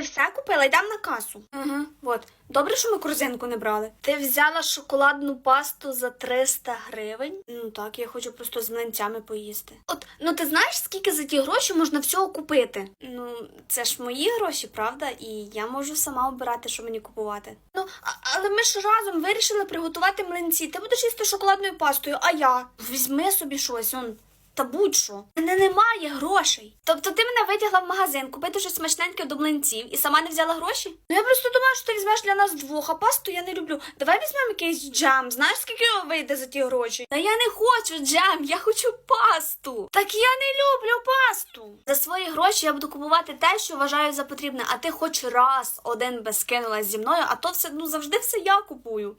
все купила? Йдемо на касу. Угу, от. Добре, що ми корзинку не брали. Ти взяла шоколадну пасту за 300 гривень? Ну так, я хочу просто з млинцями поїсти. От, ну ти знаєш, скільки за ті гроші можна всього купити? Ну, це ж мої гроші, правда? І я можу сама обирати, що мені купувати. Ну, але ми ж разом вирішили приготувати млинці. Ти будеш їсти шоколадною пастою, а я? Візьми собі щось, он. Та будь-що. Мене немає грошей. Тобто ти мене витягла в магазин купити щось смачненьке до млинців і сама не взяла гроші? Ну я просто думала, що ти візьмеш для нас двох, а пасту я не люблю. Давай візьмемо якийсь джем. Знаєш, скільки вийде за ті гроші? Та я не хочу джем, я хочу пасту. Так я не люблю пасту. За свої гроші я буду купувати те, що вважаю за потрібне, а ти хоч раз один би скинулась зі мною, а то все ну завжди все я купую.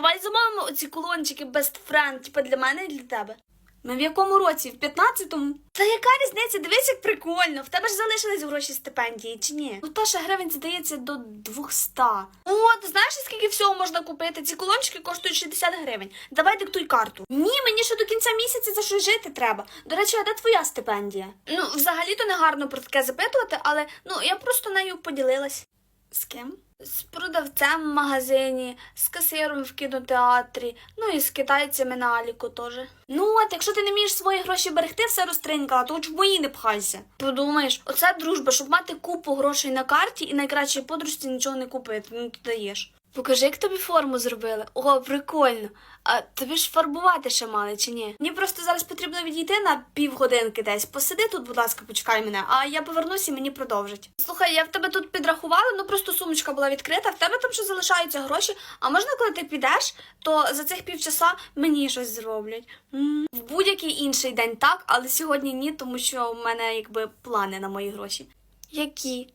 Давай замовимо оці колончики Best Friend, типу для мене і для тебе. Ми в якому році? В 15-му? Та яка різниця? Дивись, як прикольно. В тебе ж залишились гроші стипендії, чи ні? Ну та ще гривень здається до 200. О, ти знаєш, скільки всього можна купити? Ці колончики коштують 60 гривень. Давай диктуй карту. Ні, мені ще до кінця місяця за щось жити треба. До речі, а де твоя стипендія? Ну, взагалі-то не гарно про таке запитувати, але ну я просто нею поділилась. З ким? З продавцем в магазині, з касиром в кінотеатрі, ну і з китайцями на Аліку теж. Ну от, якщо ти не вмієш свої гроші берегти, все розтринькала, то хоч в мої не пхайся. Подумаєш, оце дружба, щоб мати купу грошей на карті і найкращій подружці нічого не купити. Ну ти даєш. Покажи, як тобі форму зробили. О, прикольно. А тобі ж фарбувати ще мали чи ні? Мені просто зараз потрібно відійти на півгодинки десь. Посиди тут, будь ласка, почекай мене, а я повернуся і мені продовжать. Слухай, я в тебе тут підрахувала, ну просто сумочка була відкрита, в тебе там ще залишаються гроші. А можна, коли ти підеш, то за цих півчаса мені щось зроблять. М. В будь-який інший день так, але сьогодні ні, тому що в мене якби плани на мої гроші. Які?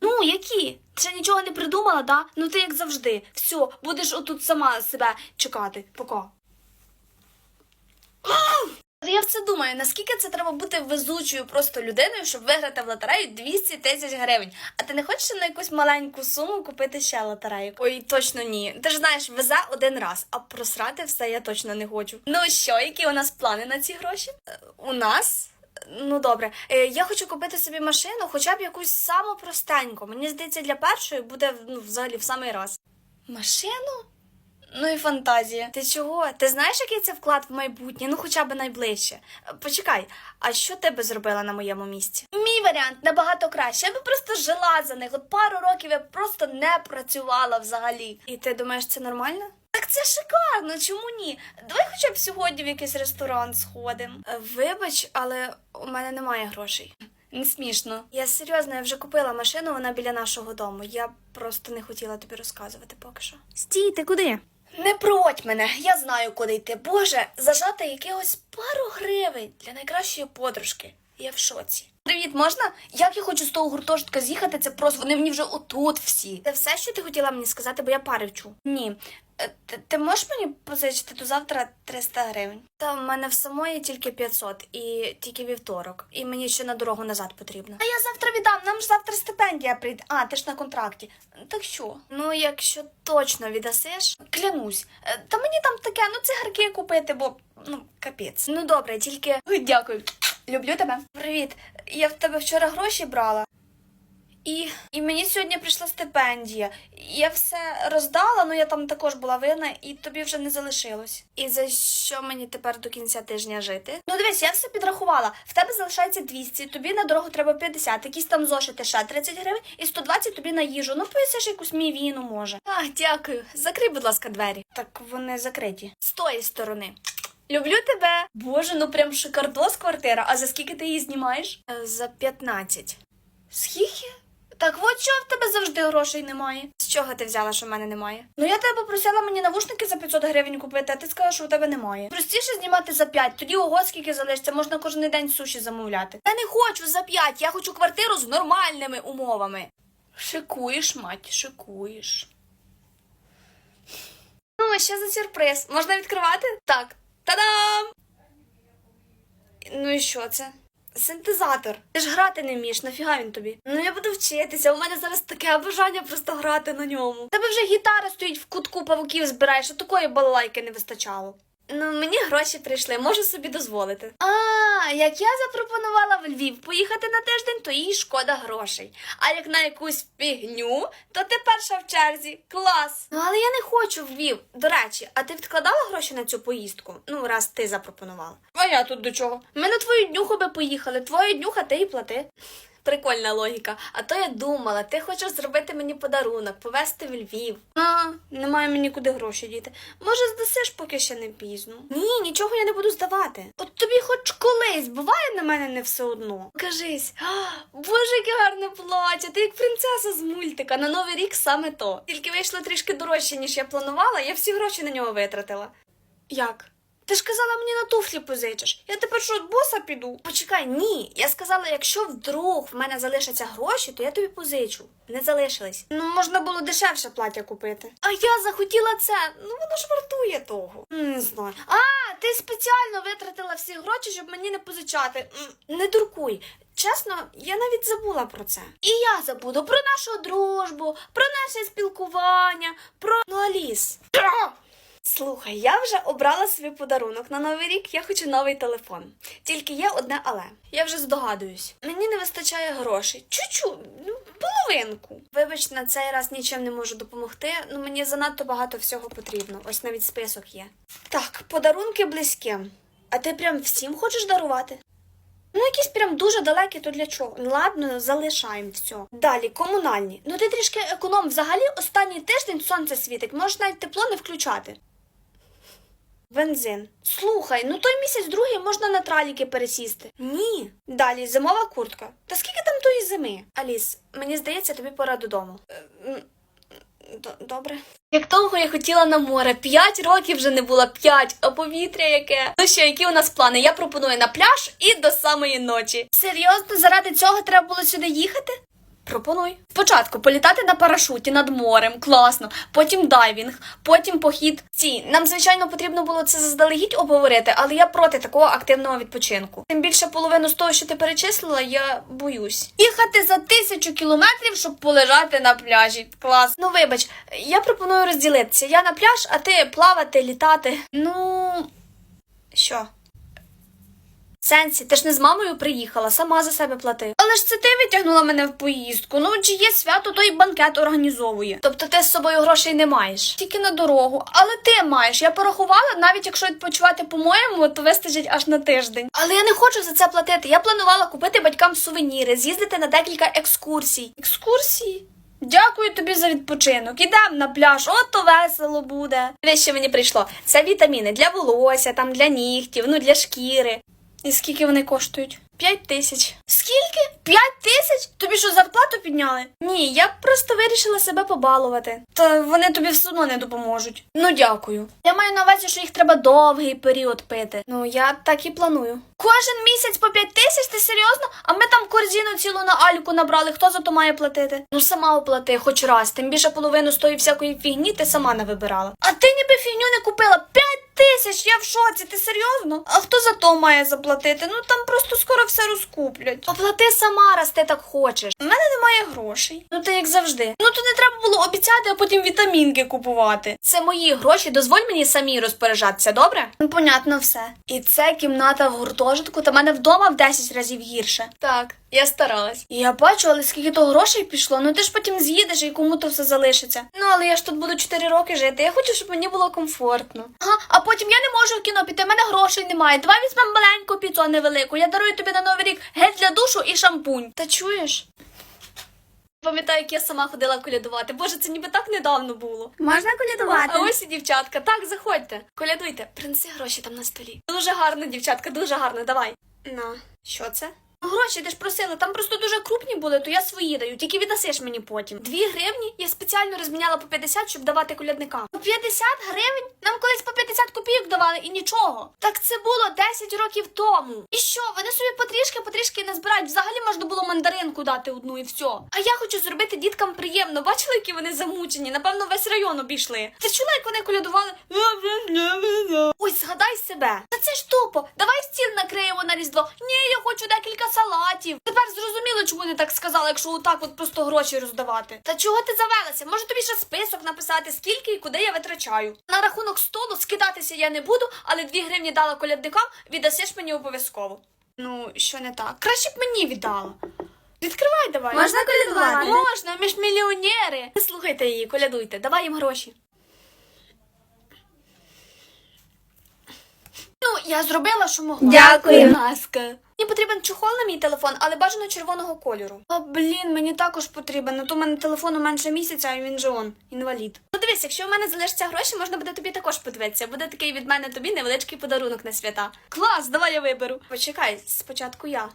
Ну, які? Ти ще нічого не придумала, да? Ну ти як завжди. Все, будеш отут сама себе чекати. Пока. Я все думаю, наскільки це треба бути везучою просто людиною, щоб виграти в лотерею 200 тисяч гривень. А ти не хочеш на якусь маленьку суму купити ще лотерею? Ой, точно ні. Ти ж знаєш, везе один раз, а просрати все я точно не хочу. Ну що, які у нас плани на ці гроші? Е, У нас? Ну добре, Е, я хочу купити собі машину, хоча б якусь саму простеньку. Мені здається, для першої буде ну, взагалі в самий раз. Машину? Ну і фантазія. Ти чого? Ти знаєш, який це вклад в майбутнє? Ну хоча б найближче. Е, Почекай, а що ти би зробила на моєму місці? Мій варіант набагато краще. Я би просто жила за них. От пару років я просто не працювала взагалі. І ти думаєш, це нормально? Це шикарно, чому ні? Давай хоча б сьогодні в якийсь ресторан сходимо. Вибач, але у мене немає грошей. Не смішно. Я серйозно, я вже купила машину, вона біля нашого дому. Я просто не хотіла тобі розказувати поки що. Стій, ти куди? Не проводь мене, я знаю, куди йти. Боже, зажати якихось пару гривень для найкращої подружки. Я в шоці. Привіт, можна? Як я хочу з того гуртожитка з'їхати, це просто вони мені вже отут всі. Це все, що ти хотіла мені сказати, бо я пари вчу. Ні. Е, Ти, ти можеш мені позичити до завтра 300 гривень? Та в мене в самої тільки 500 і тільки вівторок. І мені ще на дорогу назад потрібно. А я завтра віддам, нам ж завтра стипендія прийде. А, ти ж на контракті. Так що? Ну, якщо точно віддасиш, клянусь. Е, Та мені там таке, ну цигарки купити, бо ну капець. Ну добре, тільки дякую. Люблю тебе. Привіт. Я в тебе вчора гроші брала. І, і мені сьогодні прийшла стипендія. Я все роздала, ну я там також була винна, і тобі вже не залишилось. І за що мені тепер до кінця тижня жити? Ну дивись, я все підрахувала. В тебе залишається 200, тобі на дорогу треба 50, якісь там зошити ще 30 гривень, і 120 тобі на їжу. Ну поїсиш якусь мівіну, може. А, дякую. Закрий, будь ласка, двері. Так вони закриті. З тої сторони. Люблю тебе. Боже, ну прям шикардос квартира. А за скільки ти її знімаєш? Е, За 15. Скільки? Так от чого в тебе завжди грошей немає? З чого ти взяла, що в мене немає? Ну я тебе попросила мені навушники за 500 гривень купити, а ти сказала, що у тебе немає. Простіше знімати за 5, тоді ого скільки залишиться, можна кожен день суші замовляти. Я не хочу за 5, я хочу квартиру з нормальними умовами. Шикуєш, мать, шикуєш. Ну, а що за сюрприз? Можна відкривати? Так. Та-дам! Ну і що це? Синтезатор. Ти ж грати не вмієш, нафіга він тобі? Ну я буду вчитися. У мене зараз таке бажання просто грати на ньому. Тебе вже гітара стоїть в кутку павуків збираєш, а такої балалайки не вистачало. Ну, мені гроші прийшли, можу собі дозволити. А, як я запропонувала в Львів поїхати на тиждень, то їй шкода грошей. А як на якусь фігню, то ти перша в черзі. Клас. Ну, але я не хочу в Львів. До речі, а ти відкладала гроші на цю поїздку? Ну, раз ти запропонувала. А я тут до чого? Ми на твою днюху би поїхали. Твою днюха ти і плати. Прикольна логіка. А то я думала, ти хочеш зробити мені подарунок, повезти в Львів. А, немає мені куди гроші діти. Може, здасиш, поки ще не пізно. Ні, нічого я не буду здавати. От тобі хоч колись буває на мене не все одно. Кажись, а, боже, яке гарне плаття, ти як принцеса з мультика. На новий рік саме то. Тільки вийшло трішки дорожче, ніж я планувала, я всі гроші на нього витратила. Як? Ти ж казала мені на туфлі позичиш. Я тепер що, від боса піду? Почекай, ні. Я сказала, якщо вдруг в мене залишаться гроші, то я тобі позичу. Не залишились. Ну, можна було дешевше плаття купити. А я захотіла це. Ну воно ж вартує того. Не знаю. А, ти спеціально витратила всі гроші, щоб мені не позичати. Не дуркуй. Чесно, я навіть забула про це. І я забуду про нашу дружбу, про наше спілкування, про ну, Аліс. Слухай, я вже обрала свій подарунок на новий рік. Я хочу новий телефон. Тільки є одне але. Я вже здогадуюсь. Мені не вистачає грошей. Чуть-чуть, ну, половинку. Вибач, на цей раз нічим не можу допомогти. Ну мені занадто багато всього потрібно. Ось навіть список є. Так, подарунки близьким. А ти прям всім хочеш дарувати? Ну, якісь прям дуже далекі, то для чого? Ладно, залишаємо все. Далі, комунальні. Ну ти трішки економ. Взагалі останній тиждень сонце світить, можеш навіть тепло не включати. Бензин. Слухай, ну той місяць другий можна на траліки пересісти. Ні. Далі зимова куртка. Та скільки там тої зими? Аліс, мені здається, тобі пора додому. Е, Добре. Як довго я хотіла на море, п'ять років вже не було п'ять, а повітря яке. Ну що, які у нас плани? Я пропоную на пляж і до самої ночі. Серйозно, заради цього треба було сюди їхати? Пропонуй. Спочатку політати на парашуті над морем, класно, потім дайвінг, потім похід. Ці нам, звичайно, потрібно було це заздалегідь обговорити, але я проти такого активного відпочинку. Тим більше половину з того, що ти перечислила, я боюсь. Їхати за тисячу кілометрів, щоб полежати на пляжі. Клас. Ну вибач, я пропоную розділитися. Я на пляж, а ти плавати, літати. Ну що? Сенсі, ти ж не з мамою приїхала, сама за себе плати. Але ж це ти витягнула мене в поїздку. Ну, чи є свято, то й банкет організовує. Тобто ти з собою грошей не маєш. Тільки на дорогу. Але ти маєш. Я порахувала, навіть якщо відпочивати по-моєму, то вистачить аж на тиждень. Але я не хочу за це платити. Я планувала купити батькам сувеніри, з'їздити на декілька екскурсій. Екскурсії? Дякую тобі за відпочинок. Ідемо на пляж, от то весело буде. Дивись, що мені прийшло. Це вітаміни для волосся, там для нігтів, ну для шкіри. І скільки вони коштують? П'ять тисяч. Скільки? П'ять тисяч? Тобі що зарплату підняли? Ні, я просто вирішила себе побалувати. Та вони тобі все одно не допоможуть. Ну дякую. Я маю на увазі, що їх треба довгий період пити. Ну я так і планую. Кожен місяць по п'ять тисяч? Ти серйозно? А ми там корзину цілу на альку набрали. Хто за то має платити? Ну сама оплати хоч раз. Тим більше половину з тої всякої фігні ти сама не вибирала. А ти ніби фігню не купила. П'ять тисяч, я в шоці, ти серйозно? А хто за то має заплатити? Ну там просто скоро все розкуплять. Оплати сама, раз ти так хочеш. У мене немає грошей. Ну ти як завжди. Ну то не треба було обіцяти, а потім вітамінки купувати. Це мої гроші, дозволь мені самі розпоряджатися, добре? Ну, понятно все. І це кімната в гуртожитку, та мене вдома в 10 разів гірше. Так. Я старалась. Я бачу, але скільки то грошей пішло, ну ти ж потім з'їдеш і кому то все залишиться. Ну, але я ж тут буду 4 роки жити. Я хочу, щоб мені було комфортно. Ага, а потім я не можу в кіно піти, в мене грошей немає. Давай візьмемо маленьку піцу, а не велику. Я дарую тобі на новий рік гель для душу і шампунь. Та чуєш? Пам'ятаю, як я сама ходила колядувати. Боже, це ніби так недавно було. Можна колядувати? А ось і дівчатка. Так, заходьте. Колядуйте. Принеси гроші там на столі. Дуже гарно, дівчатка, дуже гарно. Давай. На. Що це? Гроші ти ж просила, там просто дуже крупні були, то я свої даю, тільки віддасиш мені потім. Дві гривні я спеціально розміняла по 50, щоб давати колядникам. По 50 гривень? Нам колись по 50 копійок давали і нічого. Так це було 10 років тому. І що, вони собі потрішки, потрішки не збирають. Взагалі можна було мандаринку дати одну і все. А я хочу зробити діткам приємно. Бачили, які вони замучені? Напевно, весь район обійшли. Ти чула, як вони колядували? Ой, згадай себе. Та це ж тупо. Давай стіл накриємо на різдво. Ні, я хочу декілька салатів. Тепер зрозуміло, чому не так сказала, якщо отак от просто гроші роздавати. Та чого ти завелася? Може тобі ще список написати, скільки і куди я витрачаю. На рахунок столу скидатися я не буду, але дві гривні дала колядникам, віддасиш мені обов'язково. Ну, що не так? Краще б мені віддала. Відкривай давай. Можна колядувати? Можна, ми ж мільйонери. Не слухайте її, колядуйте, давай їм гроші. Я зробила, що могла. Дякую. Будь ласка. Мені потрібен чохол на мій телефон, але бажано червоного кольору. А блін, мені також потрібен. Ну то в мене телефону менше місяця, а він же он, інвалід. Ну дивись, якщо в мене залишаться гроші, можна буде тобі також подивитися. Буде такий від мене тобі невеличкий подарунок на свята. Клас, давай я виберу. Почекай, спочатку я.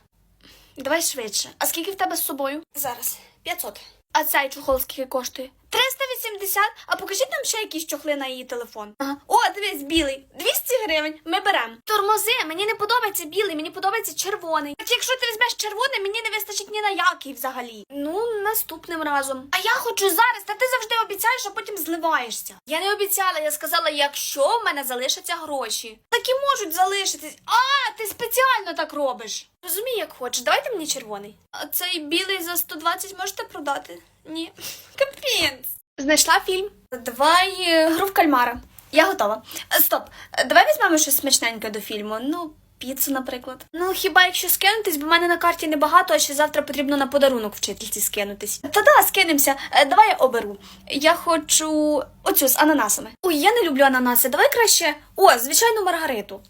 Давай швидше. А скільки в тебе з собою? Зараз 500. А цей чохол скільки коштує? 380. А покажіть нам ще якісь чохли на її телефон. Ага. О, дивись, білий. 200 гривень. Ми беремо. Тормози, мені не подобається білий, мені подобається червоний. Так якщо ти візьмеш червоний, мені не вистачить ні на який взагалі. Ну, наступним разом. А я хочу зараз, та ти завжди обіцяєш, а потім зливаєшся. Я не обіцяла, я сказала, якщо в мене залишаться гроші. Так і можуть залишитись. А, ти спеціально так робиш. Розумій, як хочеш. Давайте мені червоний. А цей білий за 120 можете продати? Ні. Капець. Знайшла фільм. Давай е, гру в кальмара. Я готова. Е, Стоп. Е, Давай візьмемо щось смачненьке до фільму. Ну, піцу, наприклад. Ну, хіба якщо скинутись, бо в мене на карті небагато, а ще завтра потрібно на подарунок вчительці скинутись. Та да, скинемося. Давай я оберу. Я хочу оцю з ананасами. Ой, я не люблю ананаси. Давай краще. О, звичайну маргариту.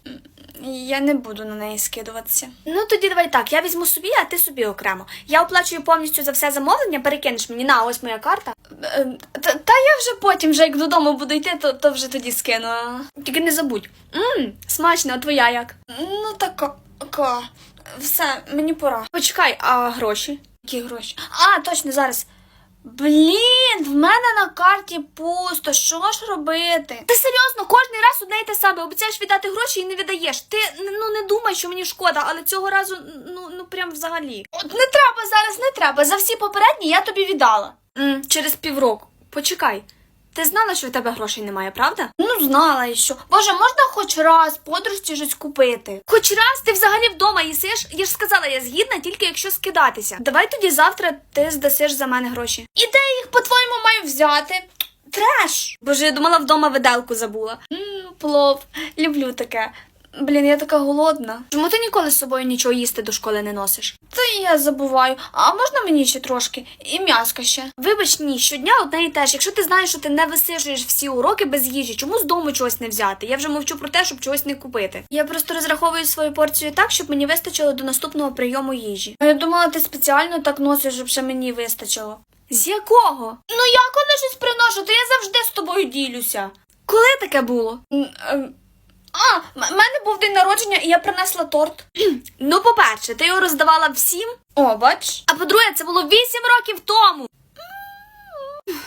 Я не буду на неї скидуватися. Ну тоді давай так, я візьму собі, а ти собі окремо. Я оплачую повністю за все замовлення, перекинеш мені на ось моя карта. Е, Та, та я вже потім, вже як додому буду йти, то, то вже тоді скину. Тільки не забудь. Мм, смачно, а твоя як? Ну така. така. Все, мені пора. Почекай, а гроші? Які гроші? А, точно, зараз. Блін, в мене на карті пусто. Що ж робити? Ти серйозно, кожний раз одне й те саме. Обіцяєш віддати гроші і не віддаєш. Ти ну не думай, що мені шкода, але цього разу ну ну прям взагалі. От не треба зараз, не треба. За всі попередні я тобі віддала. м через півроку. Почекай. Ти знала, що в тебе грошей немає, правда? Ну, знала і що. Боже, можна хоч раз подружці щось купити? Хоч раз ти взагалі вдома їсиш? Я ж сказала, я згідна, тільки якщо скидатися. Давай тоді завтра ти здасиш за мене гроші. І де їх, по-твоєму, маю взяти? Треш! Боже, я думала, вдома виделку забула. Мм, плов. Люблю таке. Блін, я така голодна. Чому ти ніколи з собою нічого їсти до школи не носиш? Та я забуваю. А можна мені ще трошки? І м'яска ще. Вибач, ні, щодня одне і те ж. Якщо ти знаєш, що ти не висижуєш всі уроки без їжі, чому з дому чогось не взяти? Я вже мовчу про те, щоб чогось не купити. Я просто розраховую свою порцію так, щоб мені вистачило до наступного прийому їжі. Я думала, ти спеціально так носиш, щоб ще мені вистачило. З якого? Ну я коли щось приношу, то я завжди з тобою ділюся. Коли таке було? А, в мене був день народження, і я принесла торт. ну, по-перше, ти його роздавала всім. О, бач. А по-друге, це було вісім років тому.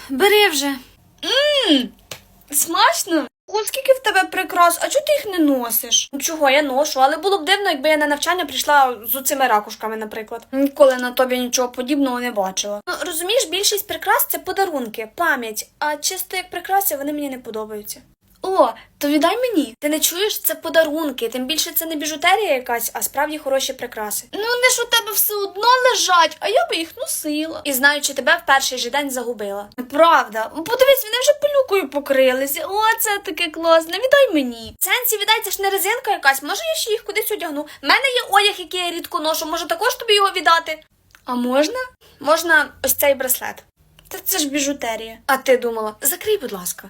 Бери вже. Мм, смачно. О, скільки в тебе прикрас, а чого ти їх не носиш? Чого, я ношу, але було б дивно, якби я на навчання прийшла з оцими ракушками, наприклад. Ніколи на тобі нічого подібного не бачила. Ну, розумієш, більшість прикрас це подарунки, пам'ять, а чисто як прикраси вони мені не подобаються. О, то віддай мені. Ти не чуєш, це подарунки. Тим більше це не біжутерія якась, а справді хороші прикраси. Ну вони ж у тебе все одно лежать, а я би їх носила. І знаючи тебе в перший же день загубила. Правда, подивись, вони вже пилюкою покрилися. О, це таке класне. Віддай мені. Сенсі, віддай, це ж не резинка якась. Може, я ще їх кудись одягну. У мене є одяг, який я рідко ношу. Може також тобі його віддати? А можна? Можна ось цей браслет. Та це ж біжутерія. А ти думала, закрий, будь ласка.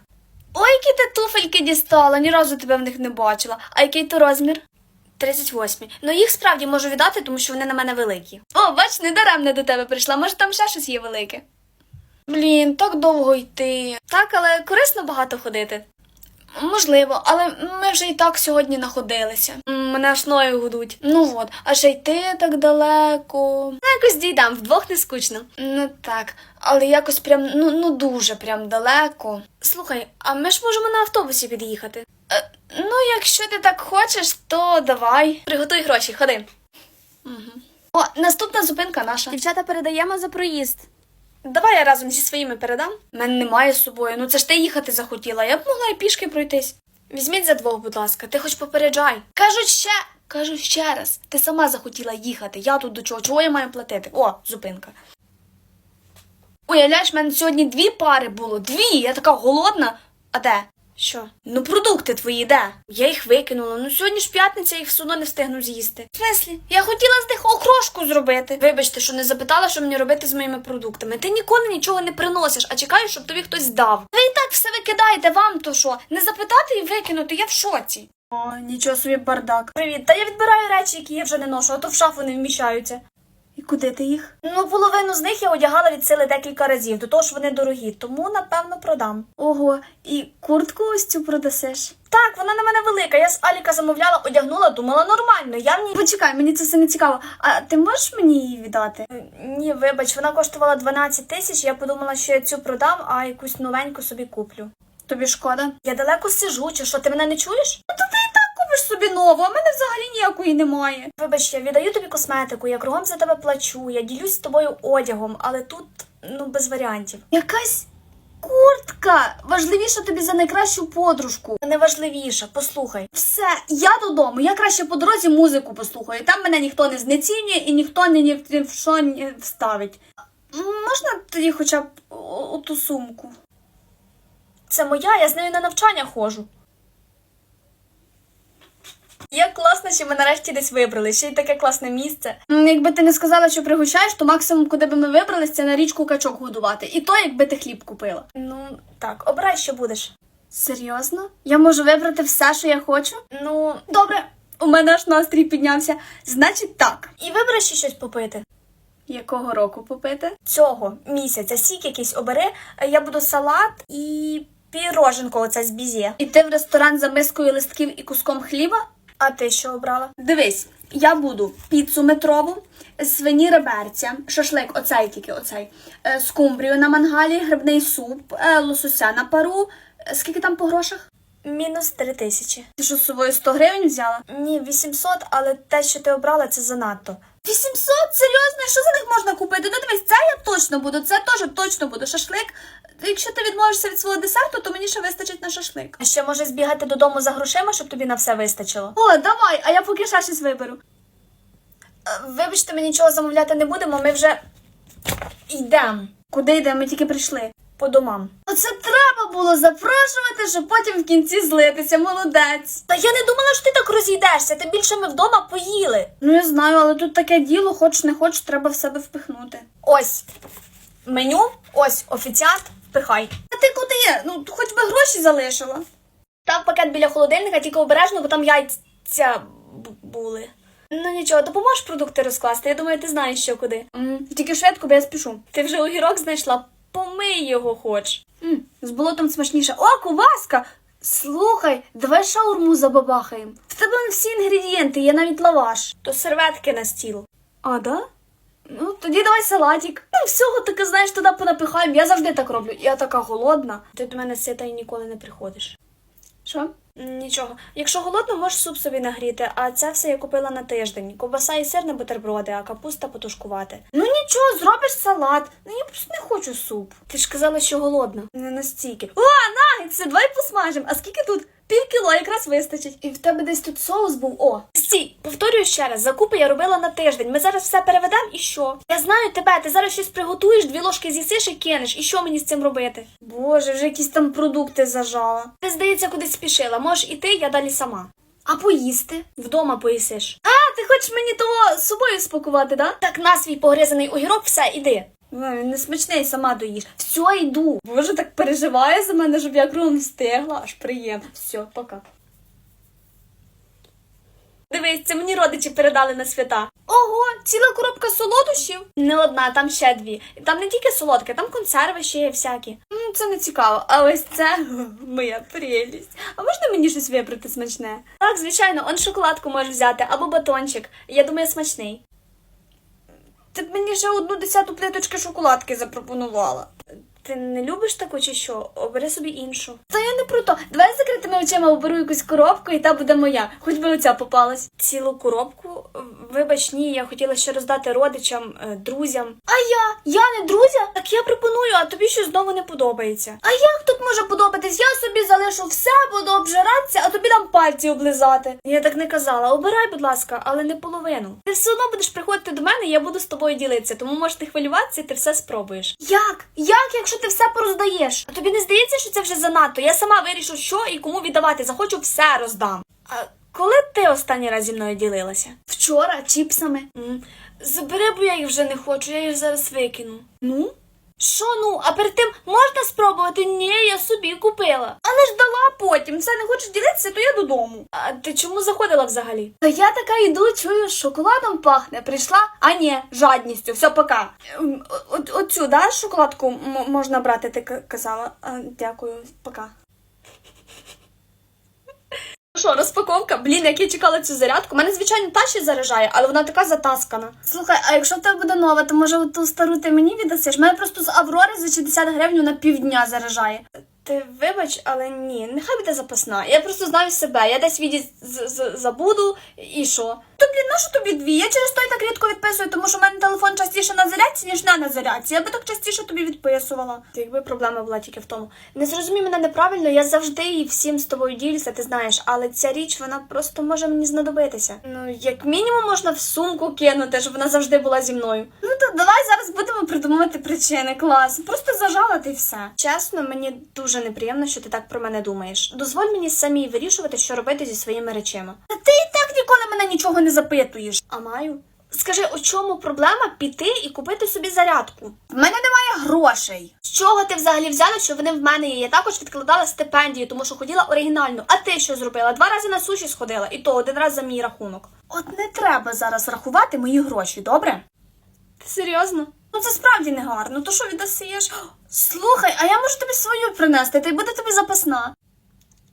Ой, які ти туфельки дістала, ні разу тебе в них не бачила. А який то розмір? 38. Ну їх справді можу віддати, тому що вони на мене великі. О, бач, недаремно до тебе прийшла. Може там ще щось є велике. Блін, так довго йти. Так, але корисно багато ходити. Можливо, але ми вже і так сьогодні находилися. Мене аж ноги гудуть. Ну от, а ще йти так далеко. Ну, якось дійдам, вдвох не скучно. Ну так, але якось прям ну, ну дуже прям далеко. Слухай, а ми ж можемо на автобусі під'їхати. Е, ну, якщо ти так хочеш, то давай. Приготуй гроші, ходи. Угу. О, наступна зупинка наша. Дівчата передаємо за проїзд. Давай я разом зі своїми передам. Мене немає з собою. Ну це ж ти їхати захотіла. Я б могла і пішки пройтись. Візьміть за двох, будь ласка, ти хоч попереджай. Кажуть ще Кажу ще раз, ти сама захотіла їхати. Я тут до чого? Чого я маю платити? О, зупинка. Уявляєш, в мене сьогодні дві пари було. Дві. Я така голодна. А де? Що? Ну, продукти твої де? Я їх викинула. Ну сьогодні ж п'ятниця, я їх все одно не встигну з'їсти. В смислі? Я хотіла з них зробити. Вибачте, що не запитала, що мені робити з моїми продуктами. Ти ніколи нічого не приносиш, а чекаєш, щоб тобі хтось дав. Ви і так все викидаєте, вам то що? Не запитати і викинути, я в шоці. О, нічого собі бардак. Привіт, та я відбираю речі, які я вже не ношу, а то в шафу не вміщаються. І куди ти їх? Ну, половину з них я одягала від сили декілька разів, до того ж вони дорогі, тому напевно продам. Ого, і куртку ось цю продасиш? Так, вона на мене велика. Я з Аліка замовляла, одягнула, думала нормально. Я в ній... Почекай, мені це все не цікаво. А ти можеш мені її віддати? Ні, вибач, вона коштувала 12 тисяч. Я подумала, що я цю продам, а якусь новеньку собі куплю. Тобі шкода? Я далеко сижу, чи що ти мене не чуєш? Ну то ти і так купиш собі нову, а мене взагалі ніякої немає. Вибач, я віддаю тобі косметику, я кругом за тебе плачу, я ділюсь з тобою одягом, але тут ну без варіантів. Якась куртка важливіша тобі за найкращу подружку. Не важливіша, послухай. Все, я додому. Я краще по дорозі музику послухаю. Там мене ніхто не знецінює і ніхто ні, ні, ні в що не вставить. Можна тоді хоча б оту сумку? Це моя, я з нею на навчання ходжу. Як класно, що ми нарешті десь вибрали, ще й таке класне місце. Якби ти не сказала, що пригощаєш, то максимум, куди би ми вибрались, це на річку качок годувати. І то, якби ти хліб купила. Ну, так, обирай, що будеш. Серйозно? Я можу вибрати все, що я хочу? Ну, добре, у мене аж настрій піднявся. Значить так. І вибери ще щось попити. Якого року попити? Цього місяця сік якийсь обери. Я буду салат і піроженко оце з бізє. Іти в ресторан за мискою листків і куском хліба? А ти що обрала? Дивись, я буду піцу метрову, свині реберця, шашлик, оцей тільки оцей, е, скумбрію на мангалі, грибний суп, е, лосося на пару. Е, Скільки там по грошах? Мінус три тисячі. Ти що з собою 100 гривень взяла? Ні, 800, але те, що ти обрала, це занадто. 800? Серйозно? Що за них можна купити? Ну дивись, це я точно буду, це теж точно буду. Шашлик. Якщо ти відмовишся від свого десерту, то мені ще вистачить на шашлик. А ще може збігати додому за грошима, щоб тобі на все вистачило. О, давай, а я поки ще щось виберу. Е, Вибачте, ми нічого замовляти не будемо, ми вже йдемо. Куди йдемо? Ми тільки прийшли. По домам. Оце треба було запрошувати, щоб потім в кінці злитися, молодець. Та я не думала, що ти так розійдешся, тим більше ми вдома поїли. Ну я знаю, але тут таке діло, хоч не хоч, треба в себе впихнути. Ось меню, ось офіціант, впихай. А ти куди? Ну хоч би гроші залишила. Там пакет біля холодильника, тільки обережно, бо там яйця були. Ну нічого, допоможеш продукти розкласти. Я думаю, ти знаєш, що куди. М, Тільки швидко, бо я спішу. Ти вже огірок знайшла. Помий його хоч. М, з болотом смачніше. О, кубаска! Слухай, давай шаурму забабахаємо. В тебе всі інгредієнти, є навіть лаваш. То серветки на стіл. А, да? Ну, тоді давай салатик. Ну, всього таки, знаєш, туди понапихаємо. Я завжди так роблю. Я така голодна. Ти до мене сита і ніколи не приходиш. Що? Нічого. Якщо голодно, можеш суп собі нагріти, а це все я купила на тиждень. Ковбаса і сир на бутерброди, а капуста потушкувати. Ну нічого, зробиш салат. Ну я просто не хочу суп. Ти ж казала, що голодна. Не настільки. О, нагетси, давай посмажемо. А скільки тут? Пів кіло якраз вистачить. І в тебе десь тут соус був. О. Стій, повторюю ще раз, закупи я робила на тиждень. Ми зараз все переведемо і що? Я знаю тебе, ти зараз щось приготуєш, дві ложки з'їсиш і кинеш. І що мені з цим робити? Боже, вже якісь там продукти зажала. Ти, здається, кудись спішила. Можеш іти, я далі сама. А поїсти? Вдома поїсиш. А, ти хочеш мені того з собою спакувати, да? Так на свій погризаний огірок, все, іди. Він не смачний, сама доїш. Все, йду. Боже, так переживає за мене, щоб я кругом встигла. Аж приємно. Все, пока. Дивись, це мені родичі передали на свята. Ого, ціла коробка солодощів? Не одна, там ще дві. Там не тільки солодке, там консерви ще є всякі. Ну, це не цікаво. А ось це моя прелість. А можна мені щось вибрати смачне? Так, звичайно, он шоколадку можеш взяти або батончик. Я думаю, смачний. Ти б мені ще одну десяту плиточки шоколадки запропонувала. Ти не любиш таку чи що? Обери собі іншу. Та я не про то. Давай з закритими очима оберу якусь коробку, і та буде моя. Хоч би оця попалась. Цілу коробку вибач, ні, я хотіла ще роздати родичам, е, друзям. А я? Я не друзя? Так я пропоную, а тобі щось знову не подобається. А як тут може подобатись? Я собі залишу все, буду обжиратися, а тобі дам пальці облизати. Я так не казала. Обирай, будь ласка, але не половину. Ти все одно будеш приходити до мене, і я буду з тобою ділитися, тому можеш не хвилюватися, ти все спробуєш. Як? Як, якщо ти все пороздаєш? А тобі не здається, що це вже занадто? Я сама вирішу, що і кому віддавати. Захочу все роздам. А коли ти останній раз зі мною ділилася? Вчора чіпсами. Забери, бо я їх вже не хочу, я їх зараз викину. Ну? Що ну? А перед тим можна спробувати? Ні, я собі купила. Але ж дала потім. Це не хочеш ділитися, то я додому. А ти чому заходила взагалі? Та я така йду, чую, шоколадом пахне. Прийшла, а ні, жадністю. Все, пока. Ем, оцю, да, шоколадку можна брати, ти казала. А, дякую, пока. Що, розпаковка? Блін, як я чекала цю зарядку. У мене, звичайно, та ще заряджає, але вона така затаскана. Слухай, а якщо в тебе буде нова, то може ту стару ти мені віддасиш? Мене просто з Аврори за 60 гривень на півдня заряджає. Ти вибач, але ні, нехай буде запасна. Я просто знаю себе. Я десь віді забуду і що. То блін, на що тобі дві? Я через той так рідко відписую, тому що в мене телефон частіше на зарядці, ніж не на зарядці. Я би так частіше тобі відписувала. Якби проблема була тільки в тому. Не зрозумій мене неправильно, я завжди і всім з тобою ділюся, ти знаєш, але ця річ вона просто може мені знадобитися. Ну, як мінімум, можна в сумку кинути, щоб вона завжди була зі мною. Ну то давай зараз будемо придумувати причини. Клас. Просто зажала ти все. Чесно, мені дуже неприємно, що ти так про мене думаєш. Дозволь мені самій вирішувати, що робити зі своїми речима. Та ти і так ніколи мене нічого не запитуєш. А маю? Скажи, у чому проблема піти і купити собі зарядку? В мене немає грошей. З чого ти взагалі взяла, що вони в мене є? Я також відкладала стипендію, тому що ходила оригінально. А ти що зробила? Два рази на суші сходила, і то один раз за мій рахунок. От не треба зараз рахувати мої гроші, добре? Ти серйозно? Ну це справді не гарно. То що віддасиш? Слухай, а я можу тобі свою принести, та й буде тобі запасна.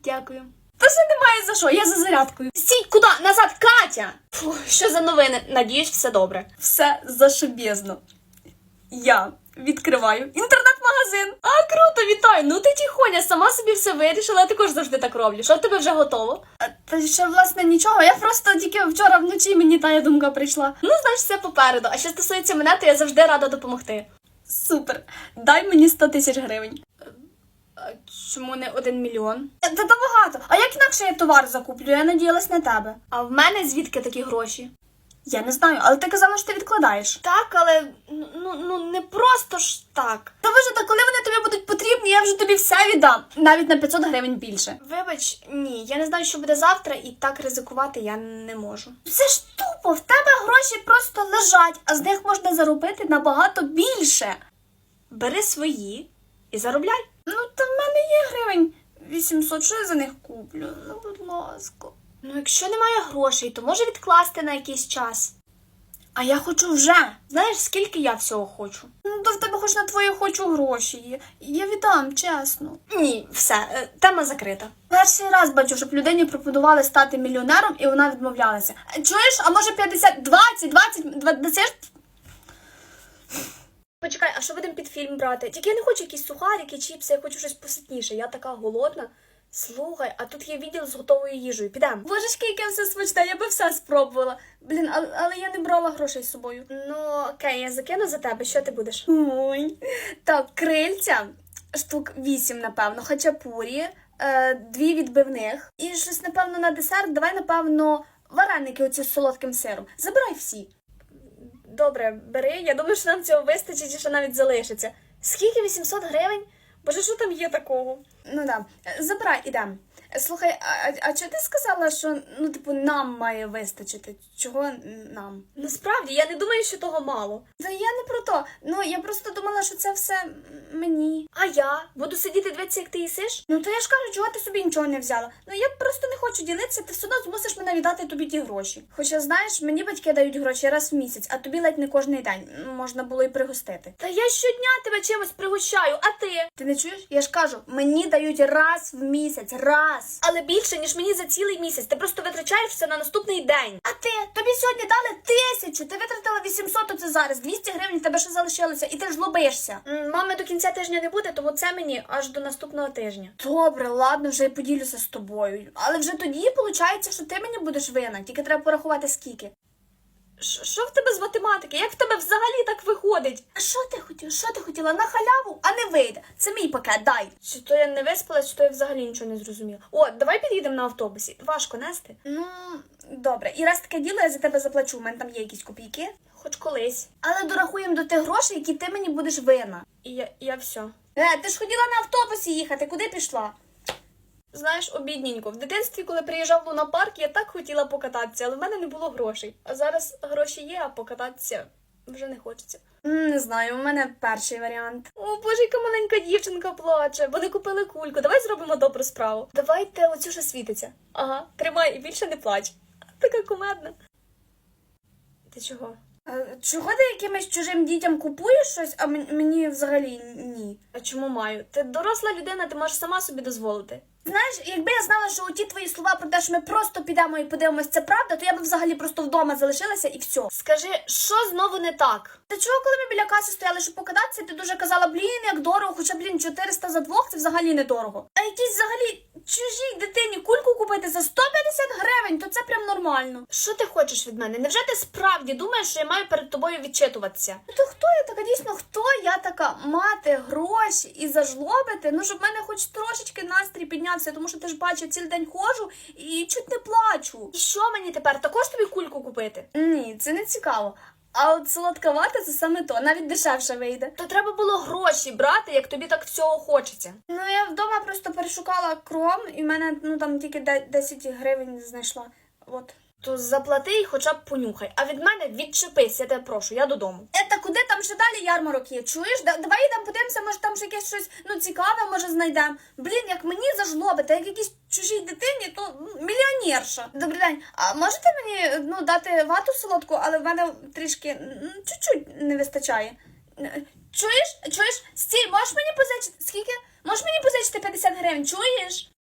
Дякую. Та ще немає за що, я за зарядкою. Стій, куди? Назад, Катя! Фу, що за новини? Надіюсь, все добре. Все зашибєзно. Я відкриваю інтернет-магазин. А круто, вітаю! Ну ти тихоня, сама собі все вирішила, я також завжди так роблю. Що в тебе вже готово? Та ще власне нічого. Я просто тільки вчора вночі мені та думка прийшла. Ну, значить, все попереду. А що стосується мене, то я завжди рада допомогти. Супер. Дай мені 100 тисяч гривень. Чому не один мільйон? Та то багато. А як інакше я товар закуплю? Я надіялась на тебе. А в мене звідки такі гроші? Я не знаю, але ти казала, що ти відкладаєш. Так, але ну, ну, ну не просто ж так. Та ви ж так, коли вони тобі будуть потрібні, я вже тобі все віддам. Навіть на 500 гривень більше. Вибач, ні, я не знаю, що буде завтра, і так ризикувати я не можу. Це ж тупо, в тебе гроші просто лежать, а з них можна заробити набагато більше. Бери свої і заробляй. Ну, то в мене є гривень 800, що я за них куплю? Ну, будь ласка. Ну, якщо немає грошей, то може відкласти на якийсь час. А я хочу вже. Знаєш, скільки я всього хочу? Ну, то в тебе хоч на твоє хочу гроші є. Я віддам, чесно. Ні, все, е, тема закрита. Перший раз бачу, щоб людині пропонували стати мільйонером, і вона відмовлялася. Чуєш, а може 50, 20, 20, 20? Почекай, а що будемо під фільм брати? Тільки я не хочу якісь сухарики, чіпси, я хочу щось поситніше. Я така голодна. Слухай, а тут є відділ з готовою їжею. Підемо. Божечки, яке все смачне, я би все спробувала. Блін, але, але я не брала грошей з собою. Ну, окей, я закину за тебе. Що ти будеш? Ой. Так, крильця, штук вісім, напевно, хачапурі, е, дві відбивних. І щось, напевно, на десерт. Давай, напевно, вареники оці з солодким сиром. Забирай всі. Добре, бери. Я думаю, що нам цього вистачить і що навіть залишиться. Скільки 800 гривень? Боже, що там є такого? Ну да, забирай, ідем. Слухай, а, а чого ти сказала, що ну, типу, нам має вистачити? Чого нам? Насправді, я не думаю, що того мало. Та я не про то. Ну я просто думала, що це все мені. А я буду сидіти дивитися, як ти їсиш? Ну то я ж кажу, чого ти собі нічого не взяла. Ну я просто не хочу ділитися, ти все одно змусиш мене віддати тобі ті гроші. Хоча знаєш, мені батьки дають гроші раз в місяць, а тобі ледь не кожний день можна було й пригостити. Та я щодня тебе чимось пригощаю, а ти? Ти не чуєш? Я ж кажу, мені дають раз в місяць, раз. Але більше, ніж мені за цілий місяць. Ти просто витрачаєш все на наступний день. А ти? Тобі сьогодні дали тисячу, ти витратила 800 оце зараз, 200 гривень тебе ще залишилося, і ти ж лобишся. Мами до кінця тижня не буде, тому це мені аж до наступного тижня. Добре, ладно, вже я поділюся з тобою. Але вже тоді виходить, що ти мені будеш винна, тільки треба порахувати скільки. Що в тебе з математики? Як в тебе взагалі так виходить? А що ти хотіла? Що ти хотіла? На халяву, а не вийде. Це мій пакет, дай. Чи то я не виспалась, чи то я взагалі нічого не зрозуміла. О, давай під'їдемо на автобусі. Важко нести. Ну, добре. І раз таке діло, я за тебе заплачу. У мене там є якісь копійки. Хоч колись. Але дорахуємо до тих грошей, які ти мені будеш винна. І я, я все. Е, ти ж хотіла на автобусі їхати, куди пішла? Знаєш, обідненько. В дитинстві, коли приїжджав в лунапарк, я так хотіла покататися, але в мене не було грошей. А зараз гроші є, а покататися вже не хочеться. Не знаю, у мене перший варіант. О, боже, яка маленька дівчинка плаче. Вони купили кульку. Давай зробимо добру справу. Давайте оцю що світиться. Ага, тримай і більше не плач. Така кумедна. Ти чого? Чого ти якимось чужим дітям купуєш щось, а мені взагалі ні? А чому маю? Ти доросла людина, ти можеш сама собі дозволити. Знаєш, якби я знала, що ті твої слова про те, що ми просто підемо і подивимось, це правда, то я б взагалі просто вдома залишилася і все. Скажи, що знову не так? Та чого, коли ми біля каси стояли, щоб покататися, ти дуже казала, блін, як дорого, хоча, блін, 400 за двох це взагалі недорого. А якісь взагалі чужій дитині кульку купити за 150 гривень, то це прям нормально. Що ти хочеш від мене? Невже ти справді думаєш, що я маю перед тобою відчитуватися? Ну то хто я така? Дійсно, хто я така мати гроші і зажлобити? Ну щоб в мене хоч трошечки настрій піднявся, тому що ти ж бачиш, цілий день ходжу і чуть не плачу. І що мені тепер? Також тобі кульку купити? Ні, це не цікаво. А от солодковате це саме то, навіть дешевше вийде. То треба було гроші брати, як тобі так всього хочеться. Ну я вдома просто перешукала кром, і в мене ну там тільки де- 10 гривень знайшла. От. То заплати і хоча б понюхай. А від мене відчепись, я тебе прошу, я додому. Ета, куди там ще далі ярмарок є? Чуєш? Да, давай йдемо подивимося, може там ще якесь щось ну цікаве, може знайдемо. Блін, як мені зажлобити, як якійсь чужій дитині, то м, мільйонерша. Добрий день. А можете мені ну дати вату солодку, але в мене трішки чуть-чуть не вистачає. Е, Чуєш? Чуєш? Стій, можеш мені позичити? Скільки? Можеш мені позичити 50 гривень? Чуєш?